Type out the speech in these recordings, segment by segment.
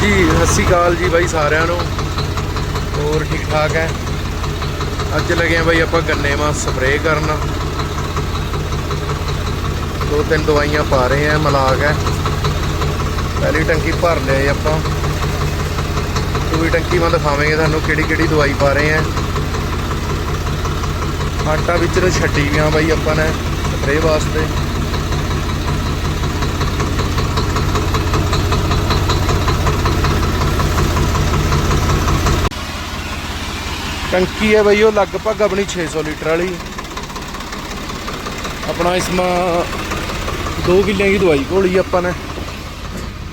ਹਾਂਜੀ ਸਤਿ ਸ਼੍ਰੀ ਅਕਾਲ ਜੀ ਬਾਈ ਸਾਰਿਆਂ ਨੂੰ। ਹੋਰ ਠੀਕ ਠਾਕ ਹੈ? ਅੱਜ ਲੱਗੇ ਆ ਬਾਈ ਆਪਾਂ ਗੰਨੇ ਮਾ ਸਪਰੇਅ ਕਰਨ। ਦੋ ਤਿੰਨ ਦਵਾਈਆਂ ਪਾ ਰਹੇ ਆ ਮਲਾਕ ਹੈ। ਪਹਿਲੀ ਟੰਕੀ ਭਰ ਲਈ ਆਪਾਂ। ਦੂਜੀ ਟੰਕੀ ਮੈਂ ਦਿਖਾਵਾਂਗੇ ਤੁਹਾਨੂੰ ਕਿਹੜੀ ਕਿਹੜੀ ਦਵਾਈ ਪਾ ਰਹੇ ਆ ਆਟਾ ਵਿੱਚ ਛੱਡੀ ਗਿਆ ਬਾਈ ਆਪਾਂ ਨੇ ਸਪਰੇਅ ਵਾਸਤੇ। ਟੰਕੀ ਹੈ ਬਈ, ਉਹ ਲਗਭਗ ਆਪਣੀ 600 ਲੀਟਰ ਵਾਲੀ ਆਪਣਾ ਇਸਮਾ 2 ਕਿੱਲਿਆਂ ਦੀ ਦਵਾਈ ਘੋਲੀ ਆਪਾਂ ਨੇ।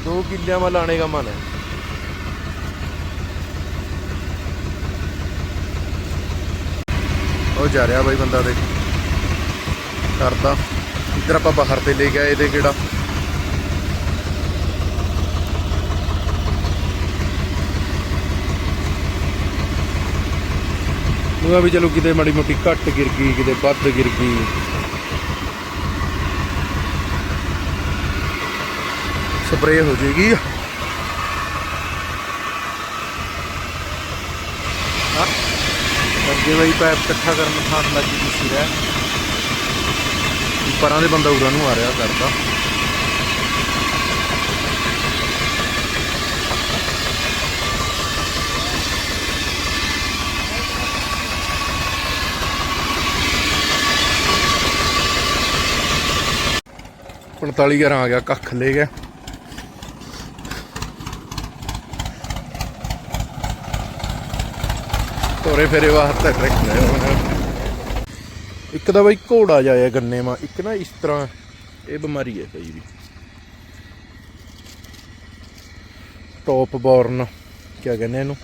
2 ਕਿੱਲਿਆਂ ਮਾ ਲਾਣੇ ਦਾ ਮਨ ਹੈ ਉਹ ਜਾ ਰਿਹਾ ਬਾਈ ਬੰਦਾ ਦੇ ਕਰਦਾ। ਇੱਧਰ ਆਪਾਂ ਬਾਹਰ ਤੇ ਲੈ ਗਏ ਇਹਦੇ ਕਿਹੜਾ? ਉਹ ਵੀ ਚਲੋ ਕਿਤੇ ਮਾੜੀ ਮੋਟੀ ਘੱਟ ਗਿਰ ਗਈ, ਕਿਤੇ ਵੱਧ ਗਿਰ ਗਈ। ਸਪਰੇਅ ਹੋ ਜੇਗੀ। ਹਾਂ। ਅੱਗੇ ਬਈ ਪੈਪ ਇਕੱਠਾ ਕਰਨ ਥਾਂ ਲੱਗੀ ਸੀ ਰਹਿ। ਪਰਾਂ ਦੇ ਬੰਦਾ ਉਰਾਂ ਨੂੰ ਆ ਰਿਹਾ ਕਰਦਾ। ਪੰਤਾਲੀ ਗਿਆਰਾਂ ਆ ਗਿਆ, ਕੱਖ ਲੈ ਗਿਆ। ਤੋਰੇ ਫੇਰੇ ਵਾਸਤੇ ਟਰੈਕਟਰ ਇੱਕ ਤਾਂ ਬਈ ਘੋੜਾ ਜਾਇਆ ਗੰਨੇ ਮਾ, ਇੱਕ ਨਾ ਇਸ ਤਰ੍ਹਾਂ ਇਹ ਬਿਮਾਰੀ ਹੈ ਕਈ ਵੀ। ਟੌਪ ਬੋਰਨ ਕਿਆ ਕਹਿੰਦੇ ਇਹਨੂੰ?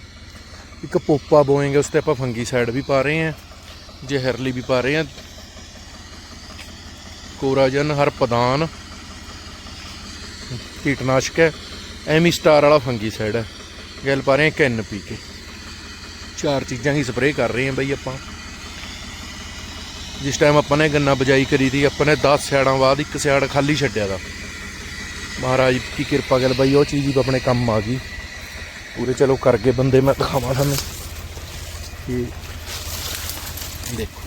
ਇੱਕ ਪੋਪਾ ਬੋਏਂਗੇ, ਉਸ ਤੇ ਆਪਾਂ ਫੰਗੀ ਸਾਈਡ ਵੀ ਪਾ ਰਹੇ ਹਾਂ, ਜ਼ਹਿਰਲੀ ਵੀ ਪਾ ਰਹੇ ਹਾਂ। ਕੋਰਾਜਨ ਹਰ ਪਦਾਨ ਕੀਟਨਾਸ਼ਕ ਹੈ। ਐਮੀ ਸਟਾਰ ਵਾਲਾ ਫੰਗੀ ਸਾਈਡ ਹੈ। ਗੱਲ ਪਾ ਰਹੇ ਹਾਂ ਕੈਨ ਪੀ ਕੇ। ਚਾਰ ਚੀਜ਼ਾਂ ਹੀ ਸਪਰੇਅ ਕਰ ਰਹੇ ਹਾਂ ਬਈ ਆਪਾਂ। ਜਿਸ ਟਾਈਮ ਆਪਾਂ ਨੇ ਗੰਨਾ ਬਜਾਈ ਕਰੀ ਦੀ, ਆਪਾਂ ਨੇ 10 ਸਿਆੜਾਂ ਬਾਅਦ ਇੱਕ ਸਿਆੜ ਖਾਲੀ ਛੱਡਿਆ ਦਾ। ਮਹਾਰਾਜ ਕੀ ਕਿਰਪਾ ਗੱਲ ਬਈ, ਉਹ ਚੀਜ਼ ਵੀ ਆਪਣੇ ਕੰਮ ਆ ਗਈ। ਪੂਰੇ ਚਲੋ ਕਰ ਗਏ ਬੰਦੇ ਮੈਂ ਦਿਖਾਵਾਂ ਤੁਹਾਨੂੰ। ਕਿ ਦੇਖੋ।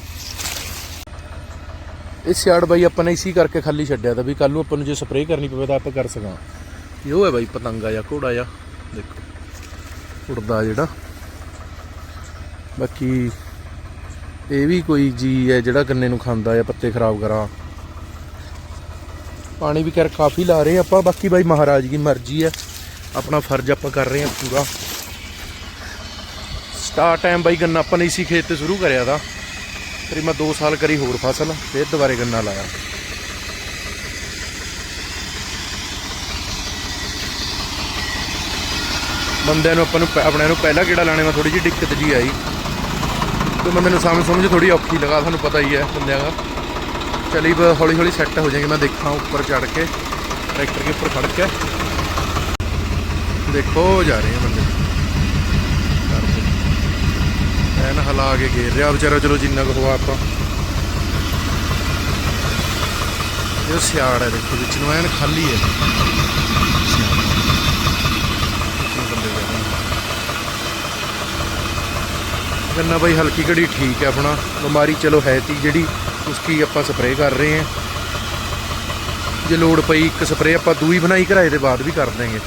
ਇਹ ਸਿਆੜ ਬਾਈ ਆਪਾਂ ਨੇ ਇਸੀ ਕਰਕੇ ਖਾਲੀ ਛੱਡਿਆ ਤਾਂ ਵੀ ਕੱਲ ਨੂੰ ਆਪਾਂ ਨੂੰ ਜੇ ਸਪਰੇਅ ਕਰਨੀ ਪਵੇ ਤਾਂ ਆਪਾਂ ਕਰ ਸਕਾਂ। ਇਹ ਉਹ ਹੈ ਬਾਈ ਪਤੰਗਾ ਜਾਂ ਘੋੜਾ ਜਾਂ ਦੇਖੋ, ਉੜਦਾ ਜਿਹੜਾ। ਬਾਕੀ ਇਹ ਵੀ ਕੋਈ ਜੀ ਹੈ ਜਿਹੜਾ ਗੰਨੇ ਨੂੰ ਖਾਂਦਾ ਹੈ ਪੱਤੇ ਖਰਾਬ ਕਰਾਂ। ਪਾਣੀ ਵੀ ਕਰ ਕਾਫੀ ਲਾ ਰਹੇ ਆਪਾਂ, ਬਾਕੀ ਬਾਈ ਮਹਾਰਾਜ ਦੀ ਮਰਜ਼ੀ ਹੈ। ਆਪਣਾ ਫਰਜ਼ ਆਪਾਂ ਕਰ ਰਹੇ ਹਾਂ ਪੂਰਾ। ਸਟਾਰਟ ਟਾਈਮ ਬਾਈ ਗੰਨਾ ਆਪਾਂ ਨੇ ਇਸੀ ਖੇਤ ਤੇ ਸ਼ੁਰੂ ਕਰਿਆ ਦਾ ਫਿਰ ਮੈਂ 2 ਸਾਲ ਕਰੀ ਹੋਰ ਫਸਲ, ਫਿਰ ਦੁਬਾਰੇ ਗੰਨਾ ਲਾਇਆ। ਬੰਦਿਆਂ ਨੂੰ ਆਪਾਂ ਨੂੰ ਪ- ਆਪਣਿਆਂ ਨੂੰ ਪਹਿਲਾਂ ਕਿਹੜਾ ਲਾਣੇ ਮੈਂ ਥੋੜੀ ਜਿਹੀ ਦਿੱਕਤ ਜੀ ਆਈ। ਤੇ ਮੈਂ ਮੈਨੂੰ ਸਮਝ ਸਮਝ ਥੋੜੀ ਔਖੀ ਲਗਾ, ਤੁਹਾਨੂੰ ਪਤਾ ਹੀ ਹੈ ਬੰਦਿਆਂ ਦਾ। ਚਲੀ ਹੌਲੀ ਹੌਲੀ ਸੈੱਟ ਹੋ ਜਾਏਗੀ, ਮੈਂ ਦੇਖਾਂ ਉੱਪਰ ਚੜ ਕੇ, ਟਰੈਕਟਰ ਕੇ ਉੱਪਰ ਖੜ ਕੇ। ਦੇਖੋ, ਜਾ ਰਹੇ ਆ ਬੰਦੇ। ਐਨ ਹਲਾ ਕੇ ਘੇਰ ਰਿਹਾ ਵਿਚਾਰਾ ਚਲੋ ਜਿੰਨਾ ਕੁ ਹੋਆ ਆਪਾਂ। ਇਹ ਸਿਆੜ ਹੈ ਦੇਖੋ, ਵਿੱਚ ਨੂੰ ਐਨ ਖਾਲੀ ਹੈ। ਗੰਨਾ ਬਾਈ ਹਲਕੀ ਘੜੀ ਠੀਕ ਹੈ ਆਪਣਾ। ਬਿਮਾਰੀ ਚਲੋ ਹੈ ਤੀ ਜਿਹੜੀ ਉਸकी ਆਪਾਂ ਸਪਰੇਅ ਕਰ ਰਹੇ ਹਾਂ। ਜੇ ਲੋੜ ਪਈ ਇੱਕ ਸਪਰੇਅ ਆਪਾਂ ਦੂਈ ਬਣਾਈ ਘਰਾਏ ਦੇ ਬਾਅਦ ਵੀ ਕਰ ਦੇਂਗੇ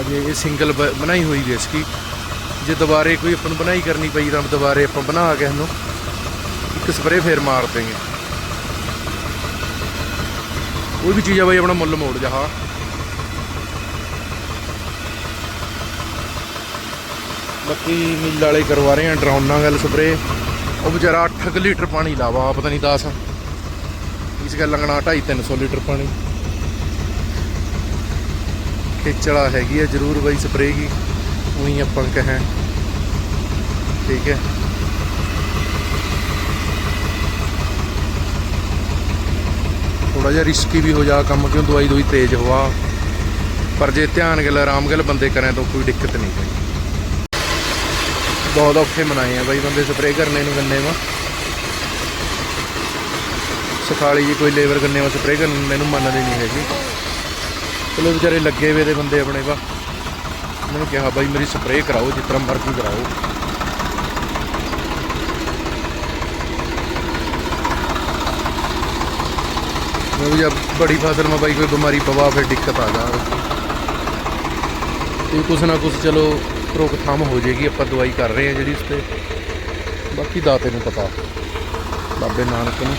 ਅਜੇ ਇਹ ਸਿੰਗਲ ਬਣਾਈ ਹੋਈ ਹੈ ਇਸकी ਜੇ ਦੁਬਾਰੇ ਕੋਈ ਆਪਾਂ ਨੂੰ ਬਣਾਈ ਕਰਨੀ ਪਈ ਤਾਂ ਦੁਬਾਰੇ ਆਪਾਂ ਬਣਾ ਕੇ ਇਹਨੂੰ ਇੱਕ ਸਪਰੇਅ ਫੇਰ ਮਾਰ ਦੇਂਗੇ। ਕੋਈ ਵੀ ਚੀਜ਼ ਆ ਬਾਈ ਆਪਣਾ ਮੁੱਲ ਮੋੜ ਜਹਾ ਬਾਕੀ ਮਿੱਲ ਵਾਲੇ ਕਰਵਾ ਰਹੇ ਆ ਡਰਾਉਣ ਗੱਲ ਸਪਰੇ ਉਹ ਵਿਚਾਰਾ 8 ਲੀਟਰ ਪਾਣੀ ਲਾਵਾ ਪਤਾ ਨਹੀਂ 10 ਇਸ ਗੱਲ ਲੰਗਣਾ 2.5 300 ਲੀਟਰ ਪਾਣੀ। ਖੇਚਲਾ ਹੈਗੀ ਹੈ ਜ਼ਰੂਰ ਬਾਈ ਸਪਰੇ ਕੀ ਉਹੀ ਆਪਾਂ ਕਹਾਂ। ਠੀਕ ਹੈ। ਥੋੜਾ ਜਿਹਾ ਰਿਸਕੀ ਵੀ ਹੋ ਜਾ ਕੰਮ, ਕਿਉਂ ਦਵਾਈ ਦੋਈ ਤੇਜ਼ ਹੋਆ। ਪਰ ਜੇ ਧਿਆਨ ਗੱਲ, ਆਰਾਮ ਗੱਲ ਬੰਦੇ ਕਰੇ ਤਾਂ ਕੋਈ ਦਿੱਕਤ ਨਹੀਂ ਹੈ। ਬਹੁਤ ਔਖੇ ਮਨਾਏ ਆ ਬਾਈ ਬੰਦੇ ਸਪਰੇਅ ਕਰਨੇ ਨੂੰ ਗੰਨੇ ਵਾ। ਸਖਾਲੀ ਜੀ ਕੋਈ ਲੇਬਰ ਗੰਨੇ ਵਾ ਸਪਰੇਅ ਕਰਨ, ਮੈਨੂੰ ਮੰਨਦੇ ਨਹੀਂ ਹੈਗੇ। ਚਲੋ ਵਿਚਾਰੇ ਲੱਗੇ ਵੇ ਦੇ ਬੰਦੇ ਆਪਣੇ ਵਾ। ਮੈਨੂੰ ਕਿਹਾ, ਬਾਈ ਮੇਰੀ ਸਪਰੇਅ ਕਰਾਓ, ਜਿਸ ਤਰ੍ਹਾਂ ਮਰਜ਼ੀ ਕਰਾਓ। ਮੈਂ ਵੀ ਜਬ ਬੜੀ ਫਸਲ में भाई कोई बीमारी पवा फिर दिक्कत आ जा ਤੇ ਕੁਛ ਨਾ ਕੁਛ ਚਲੋ ਰੋਕਥਾਮ ਹੋ ਜਾਏਗੀ ਆਪਾਂ ਦਵਾਈ ਕਰ ਰਹੇ ਹਾਂ ਜਿਹੜੀ ਉਸ ਤੇ ਬਾਕੀ ਦਾਤੇ ਨੂੰ ਪਤਾ ਬਾਬੇ ਨਾਨਕ ਨੂੰ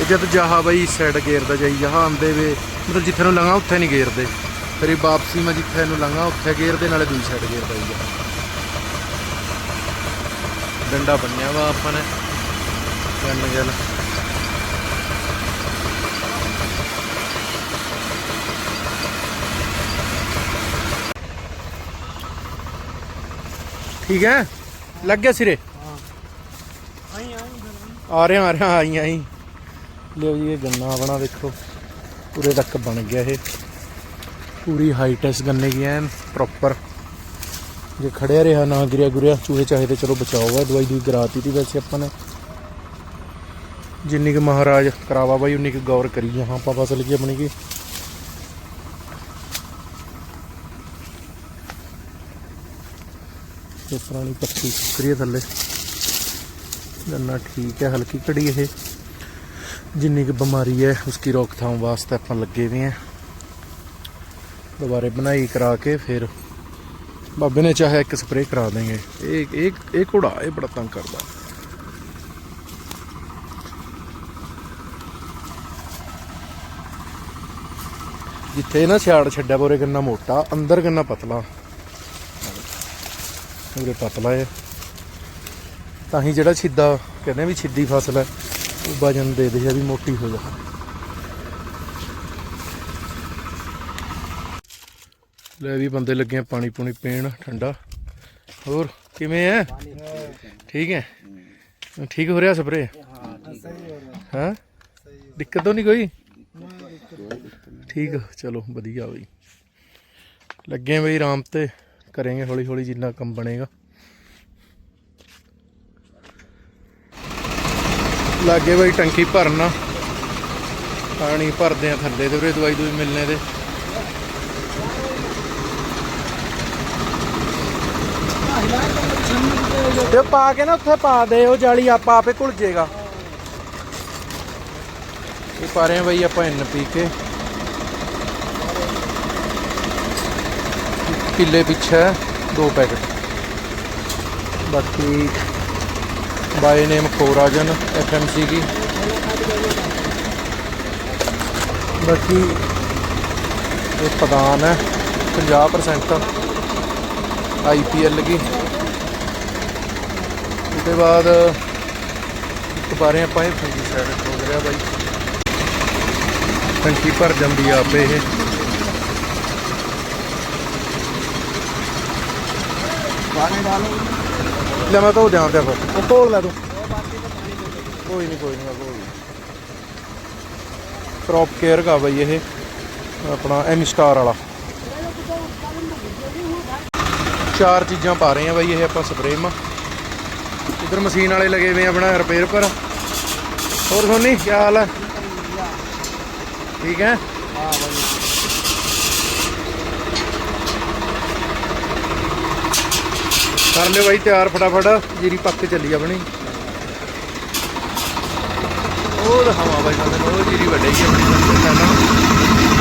ਇਹ ਜਦ ਜਹਾ ਬਈ ਸਾਈਡ ਗੇਰਦਾ ਜਾਈ ਜਹਾ ਆਂਦੇ ਵੇ ਮਤਲਬ ਜਿੱਥੇ ਨੂੰ ਲੰਘਾ ਉੱਥੇ ਨਹੀਂ ਗੇਰਦੇ ਫਿਰ ਇਹ ਵਾਪਸੀ ਮੈਂ ਜਿੱਥੇ ਇਹਨੂੰ ਲੰਘਾ, ਉੱਥੇ ਗੇਰਦੇ ਨਾਲੇ ਦੂਜੀ ਸਾਈਡ ਗੇਅਰ ਪਾਈ ਆ। ਡੰਡਾ ਬੰਨਿਆ ਵਾ ਆਪਾਂ ਨੇ। ਕੰਨ ਗੱਲ ਠੀਕ ਹੈ? ਲੱਗ ਗਿਆ ਸਿਰੇ? ਆ ਰਿਹਾ ਆ ਰਿਹਾ ਆਈ ਆਈ ਲਿਓ ਜੀ, ਇਹ ਗੰਨਾ ਆਪਣਾ ਦੇਖੋ ਪੂਰੇ ਤੱਕ ਬਣ ਗਿਆ ਇਹ। ਪੂਰੀ ਹਾਈਟ ਇਸ ਗੰਨੇ ਦੀ ਐਨ ਪ੍ਰੋਪਰ ਜੇ ਖੜਿਆ ਰਿਹਾ ਨਾ ਗਿਰਿਆ ਗੁਰਿਆ, ਚੂਹੇ ਚਾਹੇ ਤੇ ਚਲੋ ਬਚਾਓ ਵਾ ਦਵਾਈ ਦੂਈ ਕਰਾਤੀ ਤੀ ਵੈਸੇ ਆਪਾਂ ਨੇ। ਜਿੰਨੀ ਕੁ ਮਹਾਰਾਜ ਕਰਾਵਾ ਬਾਈ, ਉਨੀ ਕੁ ਗੌਰ ਕਰੀ ਹਾਂ, ਆਪਾਂ ਫਸਲ ਕੀ ਆਪਣੀ ਕੀ। ਇਹ ਪੁਰਾਣੀ ਪੱਤੀ ਸੁੱਕਰੀ ਹੈ ਥੱਲੇ। ਗੰਨਾ ਠੀਕ ਹੈ, ਹਲਕੀ ਕੜੀ ਇਹ। ਜਿੰਨੀ ਕੁ ਬਿਮਾਰੀ ਹੈ ਉਸकी ਰੋਕਥਾਮ ਵਾਸਤੇ ਆਪਾਂ ਲੱਗੇ ਹੋਏ ਹਾਂ। ਦੁਬਾਰੇ ਬਣਾਈ ਕਰਾ ਕੇ ਫਿਰ ਬਾਬੇ ਨੇ ਚਾਹਿਆ ਇੱਕ ਸਪਰੇਅ ਕਰਾ ਦੇਂਗੇ। ਇਹ ਇਹ ਇਹ ਘੋੜਾ ਇਹ ਬੜਾ ਤੰਗ ਕਰਦਾ। ਜਿੱਥੇ ਨਾ ਛਾੜ ਛੱਡਿਆ ਪੂਰੇ ਕਿੰਨਾ ਮੋਟਾ, ਅੰਦਰ ਗੰਨਾ ਪਤਲਾ। ਪੂਰੇ ਪਤਲਾ ਹੈ ਤਾਂ ਹੀ ਜਿਹੜਾ ਛਿੱਦਾ, ਕਹਿੰਦੇ ਵੀ ਛਿੱਦੀ ਫਸਲ ਹੈ, ਉਹ ਵਜਨ ਦੇ ਦੇ ਵੀ ਮੋਟੀ ਹੋ ਜਾ। ਲੈ ਵੀ ਬੰਦੇ ਲੱਗੇ ਪਾਣੀ ਪੂਣੀ ਪੀਣ, ਠੰਡਾ। ਹੋਰ, ਕਿਵੇਂ ਹੈ ਠੀਕ ਹੈ ਠੀਕ ਹੋ ਰਿਹਾ ਸਪਰੇ ਹਾਂ? ਦਿੱਕਤ ਤਾਂ ਨਹੀਂ ਕੋਈ? ਠੀਕ, ਚਲੋ, ਵਧੀਆ ਬਈ। ਲੱਗੇ ਆ ਬਈ ਆਰਾਮ ਤੇ, ਕਰਾਂਗੇ ਹੌਲੀ ਹੌਲੀ ਜਿੰਨਾ ਕੰਮ ਬਣੇਗਾ। ਲਾਗੇ ਬਈ ਟੰਕੀ ਭਰਨਾ। ਪਾਣੀ ਭਰਦੇ ਆ ਥੱਲੇ ਤੇ ਉਰੇ ਦਵਾਈ ਦੂਈ ਮਿਲਨੇ ਦੇ ਤੇ ਪਾ ਕੇ ਨਾ ਉੱਥੇ ਪਾ ਦੇ, ਉਹ ਜਾਲੀ ਆਪਾਂ ਆਪੇ ਘੁਲ ਜਾਏਗਾ ਇਹ ਪਾ ਰਹੇ ਆ ਬਈ ਆਪਾਂ ਐਨ ਪੀ ਕੇ। ਕਿੱਲੇ ਪਿੱਛੇ ਦੋ ਪੈਕਟ। ਬਾਕੀ ਬਾਈ ਨੇਮ ਕੋਰਾਜਨ ਐਫਐਮਸੀ ਕੀ ਬਾਕੀ ਇਹ ਪ੍ਰਦਾਨ ਹੈ 50% ਆਈਪੀਐਲ ਕੀ ਤੇ ਬਾਅਦ ਦੁਬਾਰੇ ਆਪਾਂ ਇਹ ਫੰਗੀ ਸਾਈਡ ਖੋਲ ਰਿਹਾ ਬਾਈ। ਫੰਕੀ ਭਰ ਜਾਂਦੀ ਆ ਆਪੇ ਇਹ। ਬਾਣੇ ਡਾਲੋ ਲੈ ਮੈਂ ਧੋ ਦਿਆਂ ਤੇ ਫਿਰ। ਉਹ ਧੋ ਲੈ ਤੂੰ। ਕੋਈ ਨਹੀਂ ਕੋਈ ਨਹੀਂ ਕੋਈ ਕ੍ਰੌਪ ਕੇਅਰ ਦਾ ਬਾਈ ਇਹ। ਆਪਣਾ ਐਮ ਸਟਾਰ ਵਾਲਾ। ਚਾਰ ਚੀਜ਼ਾਂ ਪਾ ਰਹੇ ਆ ਬਾਈ ਇਹ ਆਪਾਂ ਸਪਰੇਮ ਉਧਰ ਮਸ਼ੀਨ ਵਾਲੇ ਲਗੇ ਹੋਏ ਆਪਣਾ ਰਿਪੇਅਰ ਪਰ। ਹੋਰ ਸੋਨੀ, ਕੀ ਹਾਲ ਹੈ ਠੀਕ ਹੈ? ਕਰ ਲਿਓ ਬਾਈ ਤਿਆਰ ਫਟਾਫਟ, ਜੀਰੀ ਪੱਕ ਕੇ ਚੱਲੀ ਆਪਣੀ। ਉਹ ਦਿਖਾਵਾ ਬਾਈ ਸਾਨੂੰ ਉਹ ਜੀਰੀ ਵੱਡੇ ਹੈ ਆਪਣੀ। ਪਹਿਲਾਂ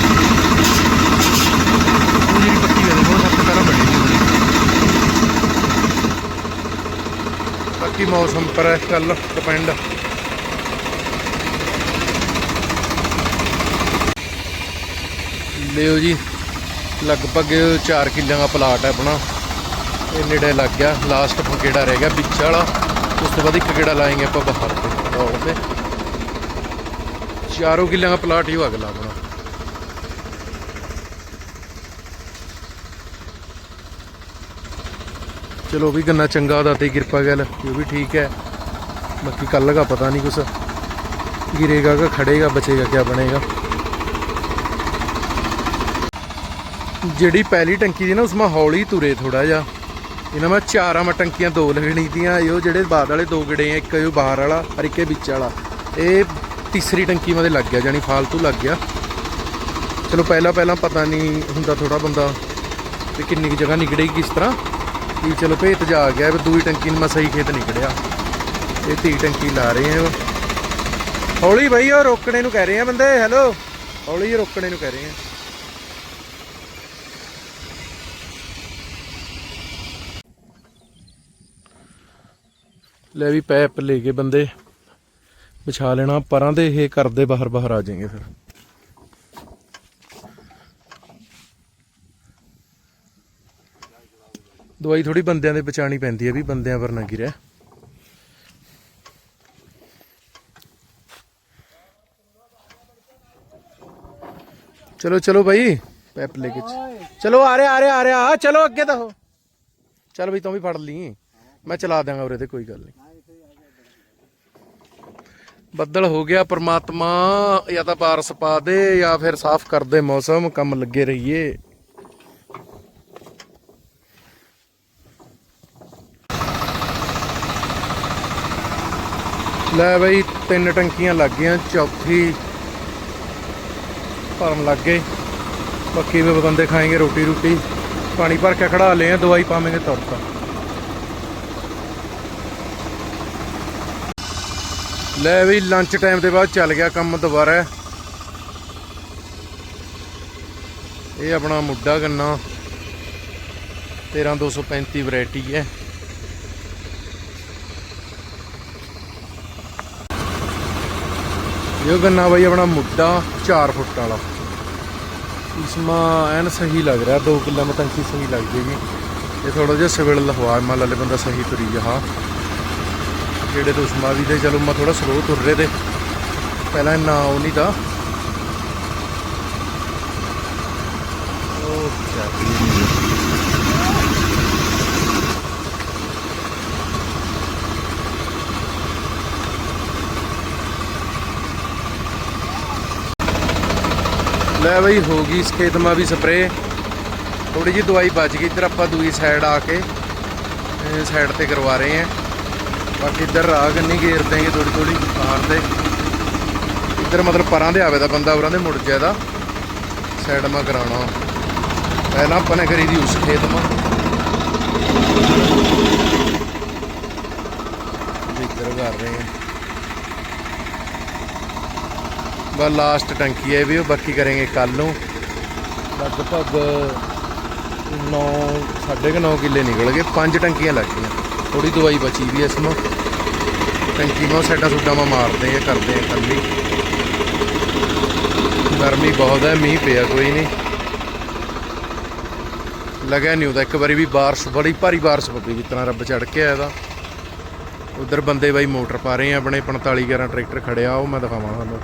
ਬਾਕੀ ਮੌਸਮ ਪਰ ਹੈ ਕੱਲ ਡਿਪੈਂਡ ਲਿਓ ਜੀ, ਲਗਭਗ 4 ਕਿੱਲਿਆਂ ਦਾ ਪਲਾਟ ਹੈ ਆਪਣਾ। ਇਹ ਨੇੜੇ ਲੱਗ ਗਿਆ ਲਾਸਟ ਫਕੇੜਾ ਰਹਿ ਗਿਆ ਵਿੱਚ ਵਾਲਾ। ਉਸ ਤੋਂ ਬਾਅਦ ਇੱਕ ਗੇੜਾ ਲਾਏਗੇ ਆਪਾਂ ਬਾਹਰ ਤੇ ਰੋਡ ਤੇ। ਚਾਰੋਂ ਕਿੱਲਿਆਂ ਦਾ ਪਲਾਟ ਹੀ ਹੋ ਅਗਲਾ ਆਪਣਾ। ਚਲੋ ਵੀ ਗੰਨਾ ਚੰਗਾ ਉਹਦਾ ਤੇ ਕਿਰਪਾ ਗੱਲ, ਉਹ ਵੀ ਠੀਕ ਹੈ। ਬਾਕੀ ਕੱਲ ਦਾ ਪਤਾ ਨਹੀਂ ਕੁਛ। ਗਿਰੇਗਾ ਕਿ ਖੜੇਗਾ, ਬਚੇਗਾ ਕਿਆ ਬਣੇਗਾ। ਜਿਹੜੀ ਪਹਿਲੀ ਟੰਕੀ ਸੀ ਨਾ, ਉਸ ਉਸਮਾ ਹੌਲੀ ਤੁਰੇ ਥੋੜਾ ਜਿਹਾ। ਇਹਨਾਂ ਮੈਂ ਚਾਰਾਂ ਮੈਂ ਟੰਕੀਆਂ ਦੋ ਲੱਗਣੀ ਦੀਆਂ, ਇਹ ਉਹ ਜਿਹੜੇ ਬਾਅਦ ਵਾਲੇ ਦੋ ਗੜੇ ਆ, ਇੱਕ ਇਹ ਬਾਹਰ ਵਾਲਾ ਔਰ ਇੱਕ ਇਹ ਵਿੱਚ ਵਾਲਾ। ਇਹ ਤੀਸਰੀ ਟੰਕੀ ਮਦੇ ਲੱਗ ਗਿਆ ਜਾਨੀ ਫਾਲਤੂ ਲੱਗ ਗਿਆ। ਚਲੋ ਪਹਿਲਾਂ ਪਹਿਲਾਂ ਪਤਾ ਨਹੀਂ ਹੁੰਦਾ ਥੋੜਾ ਬੰਦਾ ਵੀ ਕਿੰਨੀ ਕੁ ਜਗ੍ਹਾ ਨਿਕੜੇਗੀ ਕਿਸ ਤਰ੍ਹਾਂ। ਵੀ ਚਲੋ ਭੇਤ ਜਾ ਆ ਗਿਆ ਵੀ ਦੂਈ ਟੰਕੀ ਨੂੰ ਮੈਂ ਸਹੀ ਖੇਤ ਨਿਕੜਿਆ ਇਹ ਤੀ ਟੰਕੀ ਲਾ ਰਹੇ ਆ ਹੌਲੀ ਭਾਈ ਉਹ ਰੋਕਣੇ ਨੂੰ ਕਹਿ ਰਹੇ ਆ ਬੰਦੇ ਹੈਲੋ ਹੌਲੀ ਰੋਕਣੇ ਨੂੰ ਕਹਿ ਰਹੇ ਆ। ਲੈ ਵੀ ਪੈਪ ਲੈ ਕੇ ਬੰਦੇ। ਵਿਛਾ ਲੈਣਾ ਪਰਾਂ ਦੇ, ਇਹ ਕਰਦੇ ਬਾਹਰ ਬਾਹਰ ਆ ਜਾਣਗੇ ਫਿਰ। ਦਵਾਈ ਥੋੜੀ ਬੰਦਿਆਂ ਦੇ ਬਚਾਣੀ ਪੈਂਦੀ ਹੈ ਵੀ ਬੰਦਿਆਂ ਪਰ ਨਾ ਗਿਰਿਆ ਚਲੋ ਚਲੋ ਭਾਈ ਪੈਪ ਲੈ ਕੇ ਚਲੋ, ਆ ਰਿਹਾ ਆ ਰਿਹਾ ਆ ਰਿਹਾ ਚਲੋ ਅੱਗੇ ਤਾਂ ਹੋ। ਚੱਲ ਬਈ, ਤੂੰ ਵੀ ਫੜ ਲਈ। ਮੈਂ ਚਲਾ ਦਿਆਂਗਾ ਉਰੇ ਤੇ, ਕੋਈ ਗੱਲ ਨਹੀਂ ਬੱਦਲ ਹੋ ਗਿਆ ਪ੍ਰਮਾਤਮਾ, ਜਾਂ ਤਾਂ ਬਾਰਸ ਪਾ ਦੇ, ਜਾਂ ਫਿਰ ਸਾਫ਼ ਕਰ ਦੇ ਮੌਸਮ, ਕੰਮ ਲੱਗੇ ਰਹੀਏ। ਲੈ ਬਈ, ਤਿੰਨ ਟੰਕੀਆਂ ਲੱਗ ਗਈਆਂ, ਚੌਥੀ ਭਰਮ ਲੱਗ ਗਏ। ਬਾਕੀ ਵੀ ਬੰਦੇ ਖਾਏਗੇ ਰੋਟੀ ਰੋਟੀ। ਪਾਣੀ ਭਰ ਕੇ ਖੜਾ ਲਏ ਆ, ਦਵਾਈ ਪਾਵਾਂਗੇ ਤੁਰਤਾ ਲੈ ਵੀ ਲੰਚ ਟਾਈਮ ਦੇ ਬਾਅਦ ਚੱਲ ਗਿਆ ਕੰਮ ਦੁਬਾਰਾ। ਇਹ ਆਪਣਾ ਮੁੱਢਾ ਗੰਨਾ। 13235 ਵੈਰਾਈਟੀ ਹੈ। ਇਹ ਗੰਨਾ ਬਾਈ ਆਪਣਾ ਮੁੱਢਾ 4 ਫੁੱਟ ਵਾਲਾ। ਇਸਮਾ ਐਨ ਸਹੀ ਲੱਗ ਰਿਹਾ 2 ਕਿੱਲਾ ਮੇ ਟੰਕੀ ਸਹੀ ਲੱਗ ਜੇਗੀ। ਇਹ ਥੋੜਾ ਜਿਹਾ ਸਿਵਲ ਲਹਵਾ ਮਾ ਲੈ ਬੰਦਾ ਸਹੀ ਤੁਰੀ ਜਹਾ ਜਿਹੜੇ ਦੁਸ਼ਮਾ ਵੀ ਤੇ ਚਲੋ ਮੈਂ ਥੋੜਾ ਸਲੋ ਤੁਰ ਰਹੇ ਤੇ ਪਹਿਲਾਂ ਇੰਨਾ ਉਹ ਨਹੀਂ ਤਾਂ ਉਹ ਚਾਹੀ ਲੈ ਬਈ, ਹੋ ਗਈ ਇਸ ਖੇਤ ਮਾ ਵੀ ਸਪਰੇ ਥੋੜੀ ਜੀ ਦਵਾਈ ਬਚ ਗਈ, ਇੱਧਰ ਆਪਾਂ ਦੂਈ ਸਾਈਡ ਆ ਕੇ ਸਾਈਡ ਤੇ ਕਰਵਾ ਰਹੇ ਹਾਂ। ਬਾਕੀ ਇੱਧਰ ਰਾਹ ਕੰਨੀ ਘੇਰ ਦੇਂਗੇ ਥੋੜੀ ਥੋੜੀ ਬਾਹਰ ਦੇ। ਇੱਧਰ ਮਤਲਬ ਪਰਾਂ ਦੇ ਆਵੇ ਦਾ ਬੰਦਾ, ਉਰਾਂ ਦੇ ਮੁੜ ਜਾਇਦਾ ਸਾਈਡ ਮਾ ਕਰਾਉਣਾ। ਪਹਿਲਾਂ ਆਪਾਂ ਨੇ ਕਰੀ ਦੀ ਉਸ ਖੇਤ ਮਾ। ਇੱਧਰ ਕਰ ਰਹੇ ਹਾਂ। ਬਸ ਲਾਸਟ ਟੰਕੀ ਹੈ ਵੀ, ਉਹ ਬਾਕੀ ਕਰਾਂਗੇ ਕੱਲ ਨੂੰ। ਲਗਭਗ 9 9.5 ਕਿੱਲੇ ਨਿਕਲ ਗਏ, ਪੰਜ ਟੰਕੀਆਂ ਲੱਗ ਗਈਆਂ। ਥੋੜੀ ਦਵਾਈ ਬਚੀ ਵੀ ਇਸ ਨੂੰ ਟੰਕੀ ਨੂੰ ਸਾਡਾ ਸੁੱਡਾ ਮਾ ਮਾਰਦੇ ਆ, ਕਰਦੇ ਆ ਕੱਲੀ ਗਰਮੀ ਬਹੁਤ ਹੈ, ਮੀਂਹ ਪਿਆ ਕੋਈ ਨਹੀਂ। ਲਗਿਆ ਨਹੀਂ ਉਹਦਾ, ਇੱਕ ਵਾਰੀ ਵੀ ਬਾਰਿਸ਼, ਬੜੀ ਭਾਰੀ ਬਾਰਿਸ਼ ਪਈ ਜਿਸ ਤਰ੍ਹਾਂ ਰੱਬ ਚੜ ਕੇ ਆਇਆ ਦਾ ਉਧਰ ਬੰਦੇ ਬਾਈ ਮੋਟਰ ਪਾ ਰਹੇ ਆ, ਆਪਣੇ 45 11 ਟਰੈਕਟਰ ਖੜਿਆ ਉਹ ਮੈਂ ਦਿਖਾਵਾਂ ਤੁਹਾਨੂੰ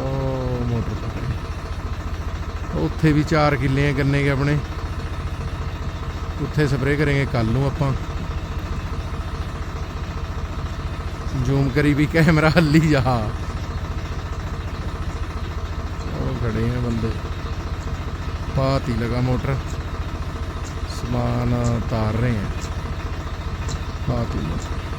ਉਹ ਮੋਟਰ ਪਾ ਰਹੇ ਉੱਥੇ ਵੀ 4 ਕਿੱਲੇ ਆ ਗੰਨੇ ਕੇ ਆਪਣੇ। ਉੱਥੇ ਸਪਰੇਅ ਕਰਾਂਗੇ ਕੱਲ ਨੂੰ ਆਪਾਂ। ਜ਼ੂਮ ਕਰੀ ਵੀ ਕੈਮਰਾ ਹੱਲੀ ਜਾ ਉਹ ਖੜੇ ਆ ਬੰਦੇ। ਪਾਤੀ ਲਗਾ ਮੋਟਰ। ਸਮਾਨ ਤਾਰ ਰਹੇ ਆ। ਪਾਤੀ ਮੋਟਰ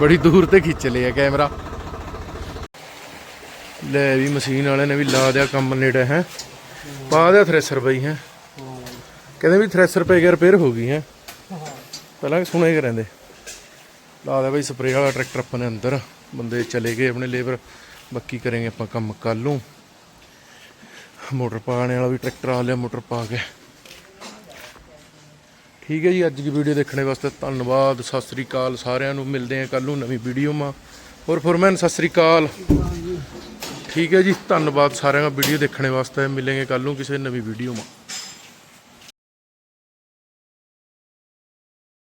ਬੜੀ ਦੂਰ ਤੇ ਖਿੱਚ ਲਿਆ ਕੈਮਰਾ। ਲੈ ਵੀ ਮਸ਼ੀਨ ਵਾਲੇ ਨੇ ਵੀ ਲਾ ਦਿਆ ਕੰਮ ਨੇੜੇ, ਹੈ। ਪਾ ਦਿਆ ਥ੍ਰੈਸ਼ਰ ਬਈ, ਹੈ। ਕਹਿੰਦੇ ਵੀ ਥ੍ਰੈਸ਼ਰ ਪੈ ਗਿਆ ਰਿਪੇਅਰ ਹੋ ਗਈ, ਹੈ। ਪਹਿਲਾਂ ਸੁਣੇ ਕਿ ਰਹਿੰਦੇ। ਲਾ ਦਿਆ ਬਈ ਸਪਰੇਅ ਵਾਲਾ ਟਰੈਕਟਰ ਆਪਾਂ ਨੇ ਅੰਦਰ। ਬੰਦੇ ਚਲੇ ਗਏ ਆਪਣੇ ਲੇਬਰ ਬਾਕੀ ਕਰਾਂਗੇ ਆਪਾਂ ਕੰਮ ਕੱਲ ਨੂੰ। ਮੋਟਰ ਪਾਣੇ ਵਾਲਾ ਵੀ ਟਰੈਕਟਰ ਆ ਲਿਆ, ਮੋਟਰ ਪਾ ਕੇ। ਠੀਕ ਹੈ ਜੀ, ਅੱਜ ਦੀ ਵੀਡੀਓ ਦੇਖਣੇ ਵਾਸਤੇ ਧੰਨਵਾਦ, ਸਤਿ ਸ੍ਰੀ ਅਕਾਲ ਸਾਰਿਆਂ ਨੂੰ, ਮਿਲਦੇ ਹਾਂ ਕੱਲ ਨੂੰ ਨਵੀਂ ਵੀਡੀਓ ਮਾ ਹੋਰ ਫੋਰਮੈਨ ਸਤਿ ਸ੍ਰੀ ਅਕਾਲ। ਠੀਕ ਹੈ ਜੀ, ਧੰਨਵਾਦ ਸਾਰਿਆਂ ਦਾ ਵੀਡੀਓ ਦੇਖਣੇ ਵਾਸਤੇ, ਮਿਲਾਂਗੇ ਕੱਲ ਨੂੰ ਕਿਸੇ ਨਵੀਂ ਵੀਡੀਓ ਮਾ